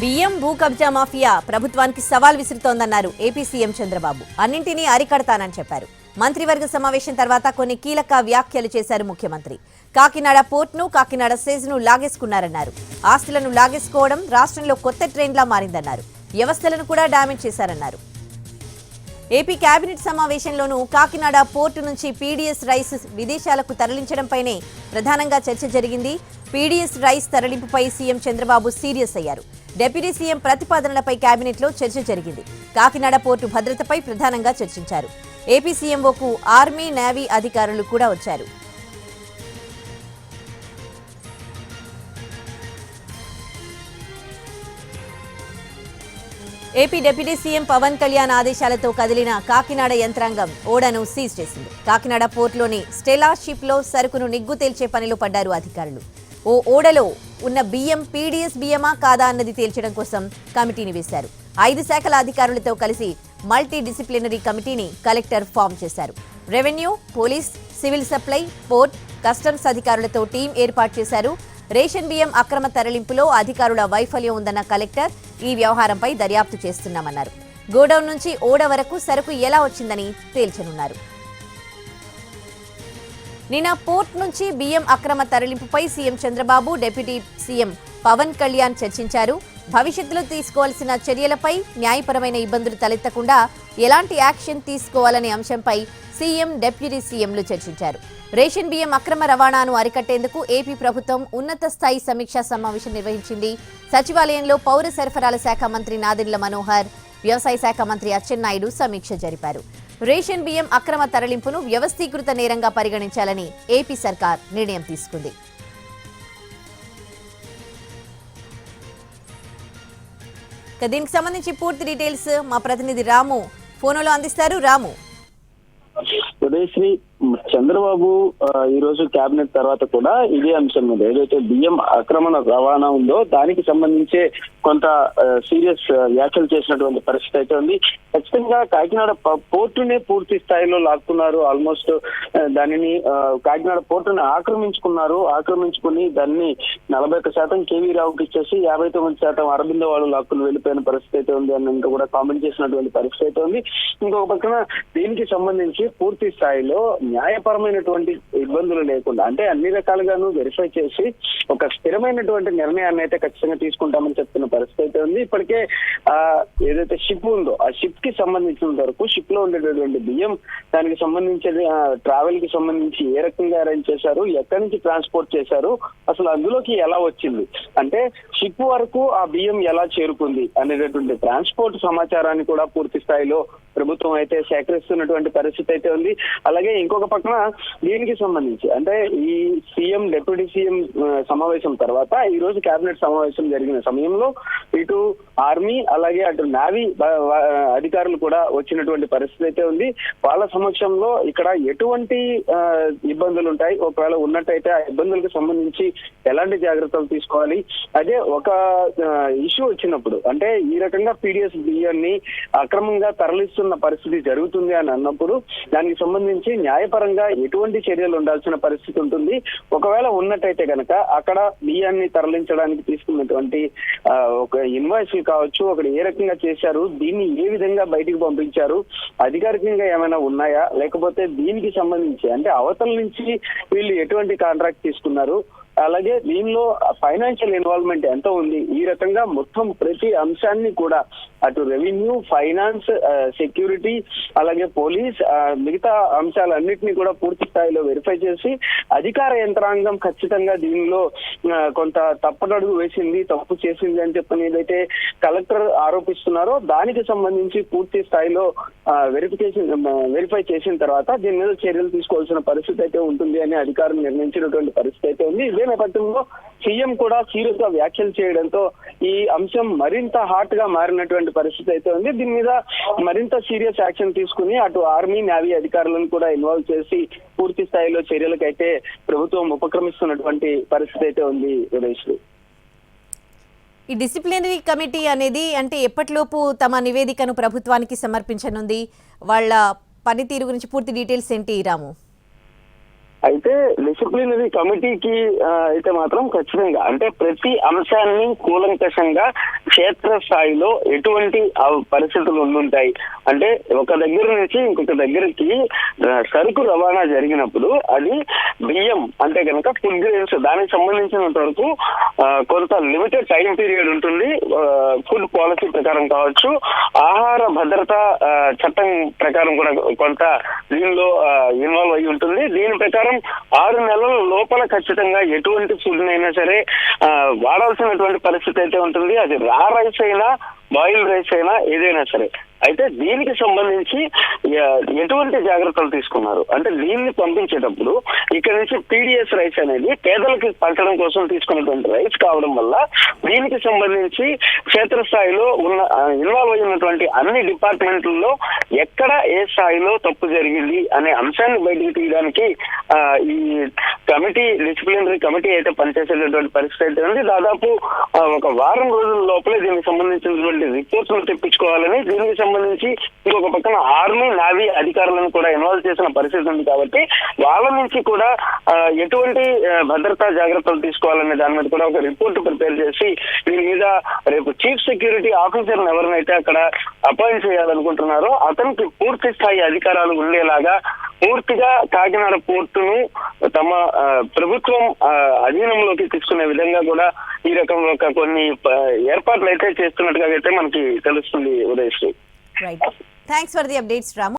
బియ్యం భూ కబ్జా మాఫియా ప్రభుత్వానికి సవాల్ విసురుతోందన్నారు ఏపీ సీఎం చంద్రబాబు. అన్నింటినీ అరికడతానని చెప్పారు. మంత్రివర్గ సమావేశం తర్వాత కొన్ని కీలక వ్యాఖ్యలు చేశారు ముఖ్యమంత్రి. కాకినాడ పోర్ట్ను కాకినాడ సేజ్ను లాగేసుకున్నారన్నారు. ఆస్తులను లాగేసుకోవడం రాష్ట్రంలో కొత్త ట్రెండ్లా మారిందన్నారు. వ్యవస్థలను కూడా డామేజ్ చేశారన్నారు. ఏపీ కేబినెట్ సమావేశంలోనూ కాకినాడ పోర్టు నుంచి పీడీఎస్ రైస్ విదేశాలకు తరలించడంపైనే ప్రధానంగా చర్చ జరిగింది. పీడీఎస్ రైస్ తరలింపుపై సీఎం చంద్రబాబు సీరియస్ అయ్యారు. డిప్యూటీ సీఎం ప్రతిపాదనలపై కేబినెట్లో చర్చ జరిగింది. కాకినాడ పోర్టు భద్రతపై ప్రధానంగా చర్చించారు. ఏపీ సీఎంఓకు ఆర్మీ నేవీ అధికారులు కూడా వచ్చారు. AP deputy CM Pawan Kalyan ఆదేశాలతో కదిలిన కాకినాడ యంత్రాంగం ఓడను సీజ్ చేసింది. కాకినాడ పోర్టులోని స్టెలా షిప్లో సరుకును నిగ్గు తేల్చే పనిలో పడ్డారు అధికారులు. ఓ ఓడలో ఉన్న బియ్యం పీడీఎస్ బియ్యమా కాదా అన్నది తేల్చడం కోసం కమిటీని వేశారు. ఐదు శాఖల అధికారులతో కలిసి మల్టీ డిసిప్లినరీ కమిటీని కలెక్టర్ ఫామ్ చేశారు. Revenue police civil supply port customs అధికారులతో టీం ఏర్పాటు చేశారు. రేషన్ బియ్యం అక్రమ తరలింపులో అధికారుల వైఫల్యం ఉందన్న కలెక్టర్ ఈ వ్యవహారంపై దర్యాప్తు చేస్తున్నామన్నారు. గోడౌన్ నుంచి ఓడ వరకు సరుకు ఎలా వచ్చిందని తేల్చనున్నారు. నిన్న పోర్ట్ నుంచి బియ్యం అక్రమ తరలింపుపై CM Chandrababu deputy CM Pawan Kalyan చర్చించారు. భవిష్యత్తులో తీసుకోవాల్సిన చర్యలపై న్యాయపరమైన ఇబ్బందులు తలెత్తకుండా ఎలాంటి యాక్షన్ తీసుకోవాలనే అంశంపై సీఎం డిప్యూటీ సీఎంలు చర్చించారు. రేషన్ బియ్యం అక్రమ రవాణాను అరికట్టేందుకు ఏపీ ప్రభుత్వం ఉన్నత స్థాయి సమీక్షా సమావేశం నిర్వహించింది. సచివాలయంలో పౌర సరఫరాల శాఖ మంత్రి నాదెండ్ల మనోహర్ వ్యవసాయ శాఖ మంత్రి అచ్చెన్నాయుడు సమీక్ష జరిపారు. రేషన్ బియ్యం అక్రమ తరలింపును వ్యవస్థీకృత నేరంగా పరిగణించాలని ఏపీ సర్కార్ నిర్ణయం తీసుకుంది. దీనికి సంబంధించి పూర్తి డీటెయిల్స్ మా ప్రతినిధి రాము ఫోన్లో అందిస్తారు. రాము. ఉదయశ్రీ చంద్రబాబు ఈ రోజు కేబినెట్ తర్వాత కూడా ఇదే అంశం మీద ఏదైతే బియ్యం ఆక్రమణ రవాణా ఉందో దానికి సంబంధించే కొంత సీరియస్ వ్యాఖ్యలు చేసినటువంటి పరిస్థితి అయితే ఉంది. ఖచ్చితంగా కాకినాడ పోర్టునే పూర్తి స్థాయిలో లాక్కున్నారు. ఆల్మోస్ట్ దానిని కాకినాడ పోర్టుని ఆక్రమించుకున్నారు. ఆక్రమించుకుని దాన్ని నలభై ఒక్క శాతం కేవీ రావుకి ఇచ్చేసి యాభై తొమ్మిది శాతం అరబింద వాళ్ళు లాక్కుని వెళ్ళిపోయిన పరిస్థితి అయితే ఉంది అని ఇంకా కూడా కామెంట్ చేసినటువంటి పరిస్థితి అయితే ఉంది. ఇంకొక పక్కన దీనికి సంబంధించి పూర్తి స్థాయిలో న్యాయపరమైనటువంటి ఇబ్బందులు లేకుండా అంటే అన్ని రకాలుగాను వెరిఫై చేసి ఒక స్థిరమైనటువంటి నిర్ణయాన్ని అయితే ఖచ్చితంగా తీసుకుంటామని చెప్తున్న పరిస్థితి అయితే ఉంది. ఇప్పటికే ఆ ఏదైతే షిప్ ఉందో ఆ షిప్కి సంబంధించిన వరకు షిప్లో ఉండేటటువంటి బియ్యం దానికి సంబంధించిన ట్రావెల్కి సంబంధించి ఏ రకంగా అరేంజ్ చేశారు ఎక్కడి నుంచి ట్రాన్స్పోర్ట్ చేశారు అసలు అందులోకి ఎలా వచ్చింది? అంటే షిప్ వరకు ఆ బియ్యం ఎలా చేరుకుంది అనేటటువంటి ట్రాన్స్పోర్ట్ సమాచారాన్ని కూడా పూర్తి స్థాయిలో ప్రభుత్వం అయితే సేకరిస్తున్నటువంటి పరిస్థితి అయితే ఉంది. అలాగే ఇంకొక పక్కన దీనికి సంబంధించి అంటే ఈ సీఎం డిప్యూటీ సీఎం సమావేశం తర్వాత ఈ రోజు కేబినెట్ సమావేశం జరిగిన సమయంలో ఇటు ఆర్మీ అలాగే అటు నావీ అధికారులు కూడా వచ్చినటువంటి పరిస్థితి అయితే ఉంది. వాళ్ళ సమక్షంలో ఇక్కడ ఎటువంటి ఇబ్బందులు ఉంటాయి. ఒకవేళ ఉన్నట్టయితే ఆ ఇబ్బందులకు సంబంధించి ఎలాంటి జాగ్రత్తలు తీసుకోవాలి? అదే ఒక ఇష్యూ వచ్చినప్పుడు అంటే ఈ రకంగా పీడిఎస్ బియ్యాన్ని అక్రమంగా తరలిస్తున్న పరిస్థితి జరుగుతుంది అని అన్నప్పుడు దానికి సంబంధించి న్యాయపరంగా ఎటువంటి చర్యలు ఉండాల్సిన పరిస్థితి ఉంటుంది. ఒకవేళ ఉన్నట్టయితే గనక అక్కడ బియ్యాన్ని తరలించడానికి తీసుకున్నటువంటి ఒక ఇన్వాయిస్ కావచ్చు అక్కడ ఏ రకంగా చేశారు దీన్ని ఏ విధంగా బయటికి పంపించారు అధికారికంగా ఏమైనా ఉన్నాయా లేకపోతే దీనికి సంబంధించి అంటే అవతల నుంచి వీళ్ళు ఎటువంటి కాంట్రాక్ట్ తీసుకున్నారు అలాగే దీనిలో ఫైనాన్షియల్ ఇన్వాల్వ్మెంట్ ఎంత ఉంది? ఈ రకంగా మొత్తం ప్రతి అంశాన్ని కూడా అటు రెవెన్యూ ఫైనాన్స్ సెక్యూరిటీ అలాగే పోలీస్ మిగతా అంశాలన్నింటినీ కూడా పూర్తి స్థాయిలో వెరిఫై చేసి అధికార యంత్రాంగం ఖచ్చితంగా దీనిలో కొంత తప్పనడుగు వేసింది తప్పు చేసింది అని చెప్పని ఏదైతే కలెక్టర్ ఆరోపిస్తున్నారో దానికి సంబంధించి పూర్తి స్థాయిలో వెరిఫికేషన్ వెరిఫై చేసిన తర్వాత దీని మీద చర్యలు తీసుకోవాల్సిన పరిస్థితి అయితే ఉంటుంది అని అధికారులు నిర్ణయించినటువంటి పరిస్థితి అయితే ఉంది. ఇదే నేపథ్యంలో సీఎం కూడా సీరియస్గా వ్యాఖ్యలు చేయడంతో ఈ అంశం మరింత హాట్గా మారినటువంటి పరిస్థితి అయితే ఉంది. దీని మీద మరింత సీరియస్ యాక్షన్ తీసుకుని అటు ఆర్మీ నేవీ అధికారులను కూడా ఇన్వాల్వ్ చేసి పూర్తి స్థాయిలో చర్యలకైతే ప్రభుత్వం ఉపక్రమిస్తున్నటువంటి పరిస్థితి అయితే ఉంది ఈ డిసిప్లినరీ కమిటీ అనేది అంటే ఎప్పటిలోపు తమ నివేదికను ప్రభుత్వానికి సమర్పించనుంది? వాళ్ళ పనితీరు గురించి పూర్తి డీటెయిల్స్ ఏంటి రాము? అయితే డిసిప్లినరీ కమిటీకి అయితే మాత్రం ఖచ్చితంగా అంటే ప్రతి అంశాన్ని కూలంకషంగా క్షేత్ర స్థాయిలో ఎటువంటి పరిస్థితులు ఉండుంటాయి. అంటే ఒక దగ్గర నుంచి ఇంకొక దగ్గరికి సరుకు రవాణా జరిగినప్పుడు అది బియ్యం అంటే కనుక ఫుడ్ గ్రెయిన్స్ దానికి సంబంధించినంత వరకు కొంత లిమిటెడ్ టైం పీరియడ్ ఉంటుంది. ఫుడ్ పాలసీ ప్రకారం కావచ్చు ఆహార భద్రత చట్టం ప్రకారం కూడా కొంత దీనిలో ఇన్వాల్వ్ అయి ఉంటుంది. దీని ప్రకారం ఆరు నెలల లోపల ఖచ్చితంగా ఎటువంటి ఫుడ్ అయినా సరే ఆ, వాడాల్సినటువంటి పరిస్థితి అయితే ఉంటుంది. అది రా రైస్ అయినా బాయిల్ రైస్ అయినా ఏదైనా సరే. అయితే దీనికి సంబంధించి ఎటువంటి జాగ్రత్తలు తీసుకున్నారు? అంటే దీన్ని పంపించేటప్పుడు ఇక్కడ నుంచి పీడిఎస్ రైస్ అనేది పేదలకు పంచడం కోసం తీసుకున్నటువంటి రైస్ కావడం వల్ల దీనికి సంబంధించి క్షేత్రస్థాయిలో ఉన్న ఇన్వాల్వ్ అయినటువంటి అన్ని డిపార్ట్మెంట్లలో ఎక్కడ ఏ స్థాయిలో తప్పు జరిగింది అనే అంశాన్ని బయటకు తీయడానికి ఈ కమిటీ డిసిప్లినరీ కమిటీ అయితే పనిచేసేటటువంటి పరిస్థితి అయితే ఉంది. దాదాపు ఒక వారం రోజుల లోపలే దీనికి సంబంధించినటువంటి రిపోర్ట్స్ తెప్పించుకోవాలని దీనికి సంబంధించి ఇంకొక పక్కన ఆర్మీ నావీ అధికారులను కూడా ఇన్వాల్వ్ చేసిన పరిస్థితి ఉంది కాబట్టి వాళ్ళ నుంచి కూడా ఎటువంటి భద్రతా జాగ్రత్తలు తీసుకోవాలనే దాని మీద కూడా ఒక రిపోర్ట్ ప్రిపేర్ చేసి దీని మీద రేపు చీఫ్ సెక్యూరిటీ ఆఫీసర్ ఎవరినైతే అక్కడ అపాయింట్ చేయాలనుకుంటున్నారో అతనికి పూర్తి స్థాయి అధికారాలు ఉండేలాగా పూర్తిగా కాకినాడ పోర్టును తమ ప్రభుత్వం అధీనంలోకి తీసుకునే విధంగా కూడా ఈ రకం ఒక కొన్ని ఏర్పాట్లు అయితే చేస్తున్నట్టుగా అయితే మనకి తెలుస్తుంది Udayasri. Right. Thanks for the updates, Ramu.